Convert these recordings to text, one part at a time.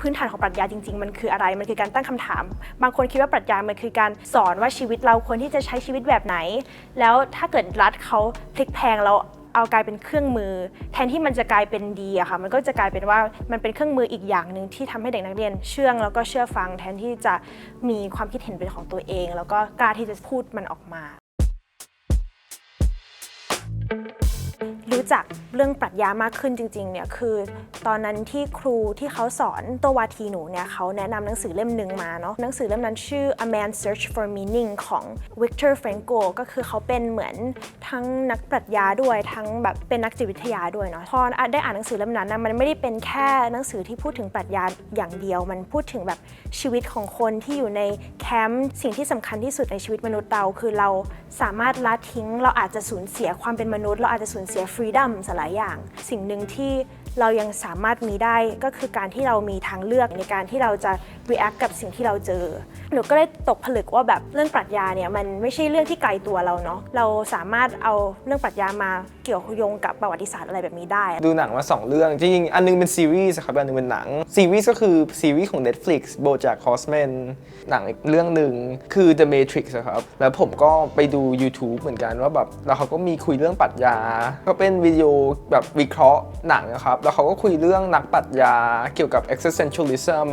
พื้นฐานของปรัชญาจริง ๆ มันคืออะไร มันคือการตั้งคำถาม บางคนคิดว่าปรัชญา มันคือการสอนว่าชีวิตเราควรที่จะใช้ชีวิตแบบไหน แล้วถ้าเกิดรัฐเขาพลิกแพงแล้วเอากลายเป็นเครื่องมือ แทนที่มันจะกลายเป็นดีอะค่ะ มันก็จะกลายเป็นว่ามันเป็นเครื่องมืออีกอย่างหนึ่งที่ทำให้เด็กนักเรียน เชื่องแล้วก็เชื่อฟัง แทนที่จะมีความคิดเห็นเป็นของตัวเอง แล้วก็กล้าที่จะพูดมันออกมา รู้จัก เรื่องปรัชญามากขึ้นจริงๆเนี่ยคือตอนนั้นที่ครูที่เขาสอนตัววาทีหนูเนี่ยเขาแนะนำหนังสือเล่มหนึ่งมาเนาะหนังสือเล่มนั้นชื่อ A Man Search for Meaning ของ Viktor Frankl ก็คือเขาเป็นเหมือนทั้งนักปรัชญาด้วยทั้งแบบเป็นนักจิตวิทยาด้วยเนาะพอได้อ่านหนังสือเล่มนั้นนะมันไม่ได้เป็นแค่หนังสือที่พูดถึงปรัชญาอย่างเดียว มันพูดถึงแบบชีวิตของคนที่อยู่ในแคมป์สิ่งที่สำคัญที่สุดในชีวิตมนุษย์เราคือเราสามารถละทิ้ง เราอาจจะสูญเสียความเป็นมนุษย์ เราอาจจะสูญเสียฟรีดัมหลายอย่าง สิ่งหนึ่งที่ เรายังสามารถมีได้ก็คือการที่เรามีทางเลือกในการที่เราจะ react กับสิ่งที่เราเจอ หนูก็ได้ตกผลึกว่าแบบเรื่องปรัชญาเนี่ยมันไม่ใช่เรื่องที่ไกลตัวเราเนาะเราสามารถเอาเรื่องปรัชญามาเกี่ยวโยงกับประวัติศาสตร์อะไรแบบนี้ได้ ดูหนังมา 2 เรื่อง จริงๆ อันนึงเป็นซีรีส์ครับ อันนึงเป็นหนัง ซีรีส์ก็คือซีรีส์ของ Netflix BoJack Horseman หนังอีกเรื่องหนึ่งคือ The Matrix ครับ แล้วผมก็ไปดู YouTube เหมือนกันว่าแบบแล้วเขาก็มีคุยเรื่องปรัชญา ก็เป็นวิดีโอแบบวิเคราะห์หนังนะครับแล้วเขาก็คุยเรื่องนักปรัชญาเกี่ยวกับ existentialism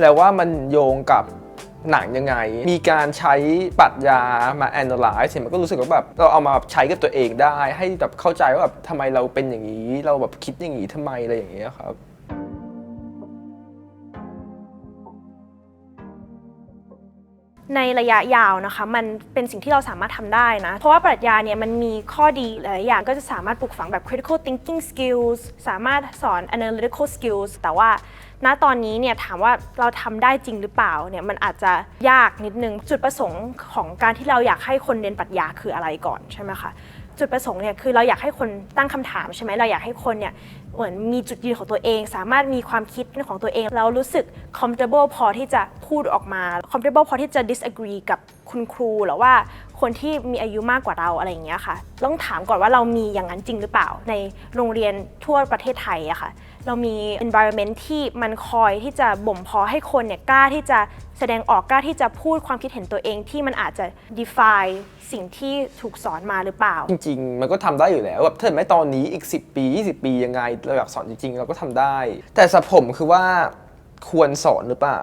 แล้วว่ามันโยงกับหนังยังไง มีการใช้ปรัชญามา analyze เห็นมันก็รู้สึกว่าแบบเราเอามาใช้กับตัวเองได้ ให้แบบเข้าใจว่าแบบทำไมเราเป็นอย่างนี้ เราแบบคิดอย่างนี้ทำไมอะไรอย่างเงี้ยครับ ในระยะยาวนะคะ มันเป็นสิ่งที่เราสามารถทำได้นะ เพราะว่าปรัชญาเนี่ยมันมีข้อดีหลายอย่างก็จะสามารถปลูกฝังแบบ critical thinking skills สามารถสอน analytical skills แต่ว่าณตอนนี้เนี่ยถามว่าเราทำได้จริงหรือเปล่าเนี่ยมันอาจจะยากนิดนึง จุดประสงค์ของการที่เราอยากให้คนเรียนปรัชญาคืออะไรก่อนใช่ไหมคะจุดประสงค์เนี่ยคือเราอยากให้คนตั้งคำถามใช่ไหมเราอยากให้คนเนี่ย เหมือนมีจุดยืนของตัวเอง สามารถมีความคิดของตัวเองเรารู้สึก comfortable พอที่จะพูดออกมา comfortable พอที่จะ disagree กับ คุณครูหรือว่าคนที่มีอายุมากกว่าเราอะไรอย่างเงี้ยค่ะ ต้องถามก่อนว่าเรามีอย่างนั้นจริงหรือเปล่า ในโรงเรียนทั่วประเทศไทยอะค่ะ เรามี environment ที่มันคอยที่จะบ่มเพาะให้คนเนี่ยกล้าที่จะแสดงออกกล้าที่จะพูดความคิดเห็นตัวเองที่มันอาจจะ define สิ่งที่ถูกสอนมาหรือเปล่า จริง ๆ มันก็ทำได้อยู่แล้วแบบถ้าเห็นไหมตอนนี้อีก 10 ปี 20 ปียังไงเราอยากสอนจริงๆ เราก็ทำได้ แต่สับผมคือว่าควรสอนหรือเปล่า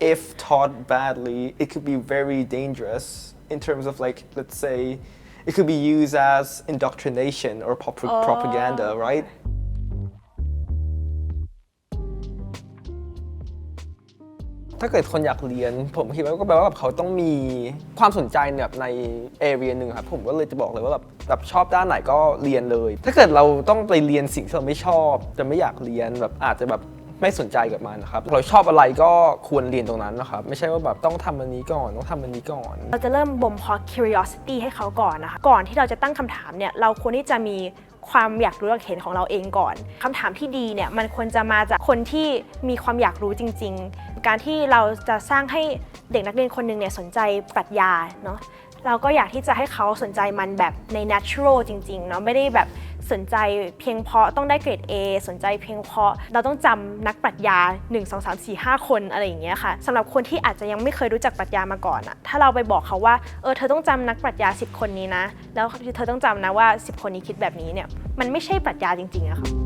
if taught badly it could be very dangerous in terms of like let's say it could be used as indoctrination or prop- propaganda right ถ้าเกิดคนอยากเรียน ผมคิดว่าก็แปลว่าแบบเขาต้องมีความสนใจแบบในเอเรียหนึ่งครับผมก็เลยจะบอกเลยว่าแบบแบบชอบด้านไหนก็เรียนเลย ถ้าเกิดเราต้องไปเรียนสิ่งที่เราไม่ชอบ จะไม่อยากเรียนแบบอาจจะแบบ ไม่สนใจกับมันนะครับ เราชอบอะไรก็ควรเรียนตรงนั้นนะครับ ไม่ใช่ว่าแบบต้องทำอันนี้ก่อนต้องทำอันนี้ก่อน เราจะเริ่มบ่มเพาะ curiosity ให้เขาก่อนนะคะ ก่อนที่เราจะตั้งคำถามเนี่ย เราควรที่จะมีความอยากรู้อยากเห็นของเราเองก่อน คำถามที่ดีเนี่ย มันควรจะมาจากคนที่มีความอยากรู้จริง ๆ การที่เราจะสร้างให้เด็กนักเรียนคนหนึ่งเนี่ยสนใจปรัชญาเนาะ เราก็อยากที่จะให้เขาสนใจมันแบบใน natural จริงๆเนาะ ไม่ได้แบบ สนใจเพียงเพราะต้องได้เกรด A สนใจเพียงเพราะเราต้องจำนักปรัชญา 1 2 3 4 5 คนอะไรอย่างเงี้ยค่ะสำหรับคนที่อาจจะยังไม่เคยรู้จักปรัชญามาก่อนอะถ้าเราไปบอกเขาว่าเออเธอต้องจำนักปรัชญา 10 คนนี้นะ แล้วเธอต้องจำนะว่า 10 คนนี้คิดแบบนี้เนี่ยมันไม่ใช่ปรัชญาจริงๆอะค่ะ